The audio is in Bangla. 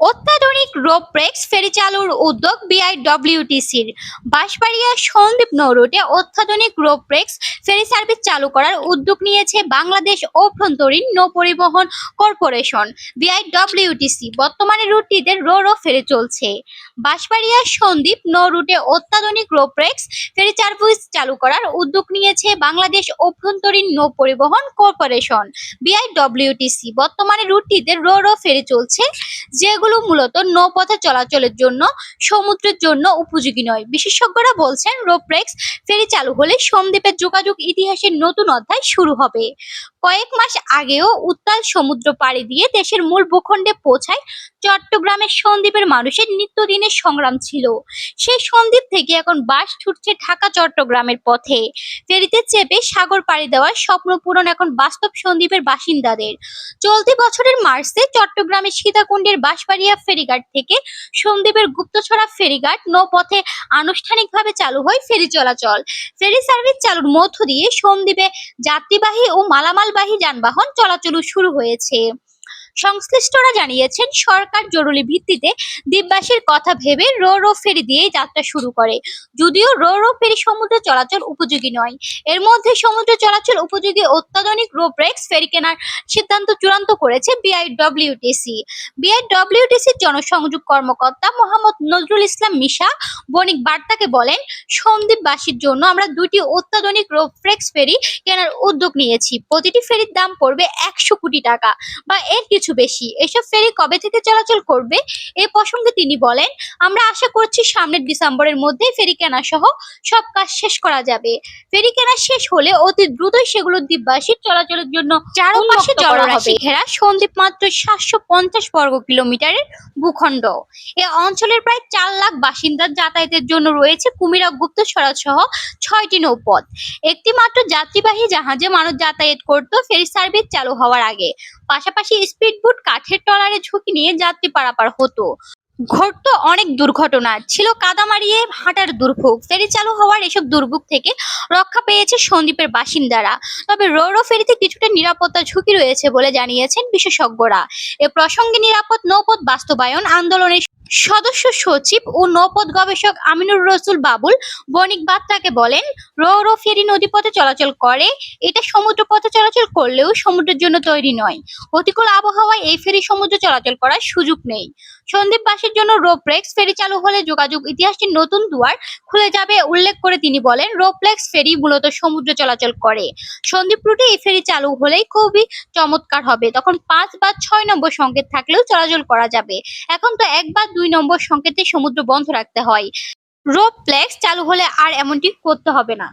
অত্যাধুনিক রোপ্রেক্স ফেরি চালুর উদ্যোগ বিআইডব্লিউটিসির। বাঁশবাড়িয়া সন্দীপ সন্দ্বীপ নৌরুটে অত্যাধুনিক রোপ্রেক্স ফেরি সার্ভিস চালু করার উদ্যোগ নিয়েছে বাংলাদেশ অভ্যন্তরীণ নৌ পরিবহন কর্পোরেশন, বিআইডব্লিউটিসি। বর্তমানে রুটটিতে রো রো ফেরি চলছে। বাঁশবাড়িয়া সন্দ্বীপ নৌ রুটে অত্যাধুনিক রোপ্রেক্স ফেরি সার্ভিস চালু করার উদ্যোগ নিয়েছে বাংলাদেশ অভ্যন্তরীণ নৌ পরিবহন কর্পোরেশন, বিআইডব্লিউটিসি। বর্তমানে রুটটিতে রো রো ফেরি চলছে যেগুলো মূলত নৌপথে চলাচলের জন্য, সমুদ্রের জন্য উপযোগী নয়। বিশেষজ্ঞরা বলছেন, রোপ্রেক্স ফেরি চালু হলে সন্দ্বীপের যোগাযোগ ইতিহাসের নতুন অধ্যায় শুরু হবে। কয়েক মাস আগেও উত্তাল সমুদ্র পাড়ি দিয়ে দেশের মূল ভূখণ্ডে পৌঁছায় চট্টগ্রামের সন্দ্বীপের মানুষের নিত্যদিনের সংগ্রাম ছিল। সেই সন্দ্বীপ থেকে এখন বাস ছুটছে ঢাকা চট্টগ্রামের পথে। ফেরিতে চেপে সাগর পাড়ি দেওয়ার স্বপ্ন পূরণ এখন বাস্তব সন্দ্বীপের বাসিন্দাদের। চলতি বছরের মার্চে চট্টগ্রামের সীতাকুণ্ডের বাঁশবাড়িয়া ফেরিঘাট থেকে সন্দ্বীপের গুপ্তছড়া ফেরিঘাট নৌপথে আনুষ্ঠানিকভাবে চালু হয় ফেরি চলাচল। ফেরি সার্ভিস চালুর মধ্য দিয়ে সন্দ্বীপে যাত্রীবাহী ও মালামালবাহী যানবাহন চলাচল শুরু হয়েছে। সংশ্লিষ্টরা জানিয়েছেন, সরকার জরুরি ভিত্তিতে দ্বীপবাসীর কথা ভেবে রো রো ফেরি দিয়ে যাত্রা শুরু করে। যদিও রো রো ফেরি সমুদ্র চলাচল উপযোগী নয়। এর মধ্যে সমুদ্র চলাচল উপযোগী অত্যাধুনিক রোপ্রেক্স ফেরি কেনার সিদ্ধান্ত চূড়ান্ত করেছে বিআইডব্লিউটিসি বিআইডব্লিউটিসির জনসংযোগ কর্মকর্তা মোহাম্মদ নজরুল ইসলাম মিশা বণিক বার্তাকে বলেন, সন্দ্বীপবাসীর জন্য আমরা দুটি অত্যাধুনিক রোপ্রেক্স ফেরি কেনার উদ্যোগ নিয়েছি। প্রতিটি ফেরির দাম পড়বে একশো কোটি টাকা বা এর কিছু বেশি। এসব ফেরি কবে থেকে চলাচল করবে এ প্রসঙ্গে তিনি বলেন আমরা আশা করছি সামনের ডিসেম্বরের মধ্যে ফেরি কেনা সহ সব কাজ শেষ করা যাবে। ফেরি কেনা শেষ হলে অতি দ্রুতই সেগুলো দ্বীপবাসীর চলাচলের জন্য চারপাশে জলরাশি ঘেরা সন্দ্বীপ মাত্র সাতশো পঞ্চাশ বর্গ কিলোমিটারের ভূখণ্ড। এ অঞ্চলের প্রায় চার লাখ বাসিন্দার যাতায়াতের জন্য রয়েছে কুমিরা গুপ্তছড়া সহ ছয়টি নৌপথ। একটি মাত্র যাত্রীবাহী জাহাজে মানুষ যাতায়াত করত ফেরি সার্ভিস চালু হওয়ার আগে। পাশাপাশি স্পিডবোট কাঠের ট্রলারে ঝুঁকি নিয়ে যাত্রী পারাপার হতো। ঘটত অনেক দুর্ঘটনা। ছিল কাদা মারিয়ে হাঁটার দুর্ভোগ। ফেরি চালু হওয়ার এসব দুর্ভোগ থেকে রক্ষা পেয়েছে সন্দ্বীপের বাসিন্দারা। তবে রোরো ফেরিতে কিছুটা নিরাপত্তা ঝুঁকি রয়েছে বলে জানিয়েছেন বিশেষজ্ঞরা। এ প্রসঙ্গে নিরাপদ নৌপথ বাস্তবায়ন আন্দোলনের সদস্য সচিব ও নৌপথ গবেষক আমিনুর রসুল বাবুল বণিক বার্তাকে বলেন, রো রো ফেরি নদীপথে চলাচল করে। এটা সমুদ্র পথে চলাচল করলেও সমুদ্রের জন্য তৈরি নয়। প্রতিকূল আবহাওয়ায় এই ফেরি সমুদ্র চলাচল করার সুযোগ নেই। সন্দ্বীপবাসীর জন্য রোপ্লেক্স ফেরি চালু হলে যোগাযোগ ইতিহাসের নতুন দুয়ার খুলে যাবে উল্লেখ করে তিনি বলেন, রোপ্লেক্স ফেরি মূলত সমুদ্র চলাচল করে। সন্দ্বীপ রুটে এই ফেরি চালু হলেই খুবই চমৎকার হবে। তখন পাঁচ বা ছয় নম্বর সংকেত থাকলেও চলাচল করা যাবে। এখন তো এক বা দুই নম্বর সংকেতে সমুদ্র বন্ধ রাখতে হয়। রোপ রোপ্লেক্স চালু হলে আর এমনটি করতে হবে না।